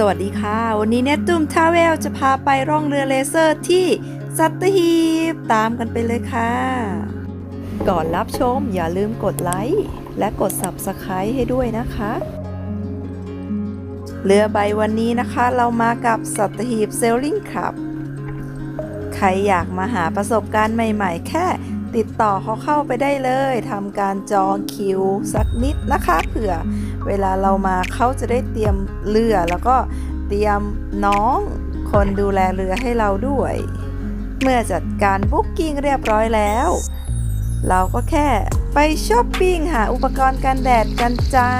สวัสดีค่ะ วันนี้เนตตุ้มทาเวลจะพาไปร่องเรือเลเซอร์ที่สัตหีบตามกันไปเลยค่ะ ก่อนรับชมอย่าลืมกดไลค์และกด Subscribe ให้ด้วยนะคะ เรือใบวันนี้นะคะเรามากับสัตหีบเซลลิงครับ ใครอยากมาหาประสบการณ์ใหม่ ๆ แค่ ติดต่อเขาเข้าไปได้เลยทำการจองคิวสักนิดนะคะเผื่อเวลาเรามาเขาจะได้เตรียมเรือแล้วก็เตรียมน้องคนดูแลเรือให้เราด้วย เมื่อจัดการบุ๊กกิ้งเรียบร้อยแล้ว เราก็แค่ไปช้อปปิ้งหาอุปกรณ์กันแดดกันจ้า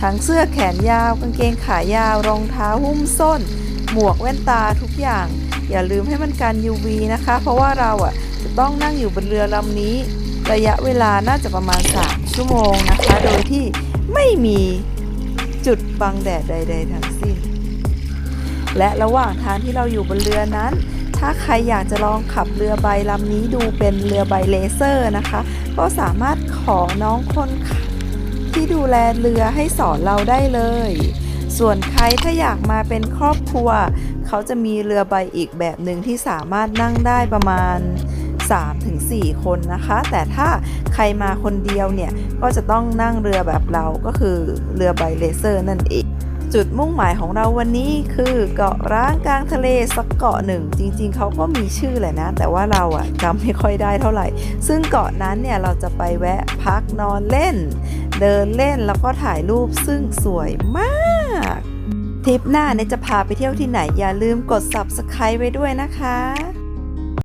ทั้งเสื้อแขนยาวกางเกงขายาวรองเท้าหุ้มส้น หมวกแว่นตาทุกอย่าง อย่าลืมให้มันกัน UV นะคะ เพราะว่าเราอะจะต้องนั่งอยู่บนเรือลำนี้ ระยะเวลาน่าจะประมาณ 3 ชั่วโมงนะคะ โดยที่ไม่มีจุดบังแดดใด ๆ ทั้งสิ้น และระหว่างทางที่เราอยู่บนเรือนั้น ถ้าใครอยากจะลองขับเรือใบลำนี้ดูเป็นเรือใบเลเซอร์นะคะ ก็สามารถขอน้องคนขับที่ดูแลเรือให้สอนเราได้เลย ส่วนใครถ้าอยากมาเป็นครอบครัว เขาจะมีเรือใบอีกแบบหนึ่งที่สามารถนั่งได้ประมาณ 3-4 คนนะคะ แต่ถ้าใครมาคนเดียวเนี่ย ก็จะต้องนั่งเรือแบบเราก็คือเรือใบเลเซอร์นั่นเองจุดมุ่งหมายของเราวันนี้คือเกาะร้างกลางทะเลสักเกาะหนึ่ง จริงๆ เขาก็มีชื่อแหละนะ แต่ว่าเราอะจำไม่ค่อยได้เท่าไหร่ ซึ่งเกาะนั้นเนี่ยเราจะไปแวะพักนอนเล่น เดินเล่นแล้วก็ถ่ายรูปซึ่งสวยมาก ทริปหน้าเนี่ยจะพาไปเที่ยวที่ไหนอย่าลืมกด subscribe ไว้ด้วยนะคะ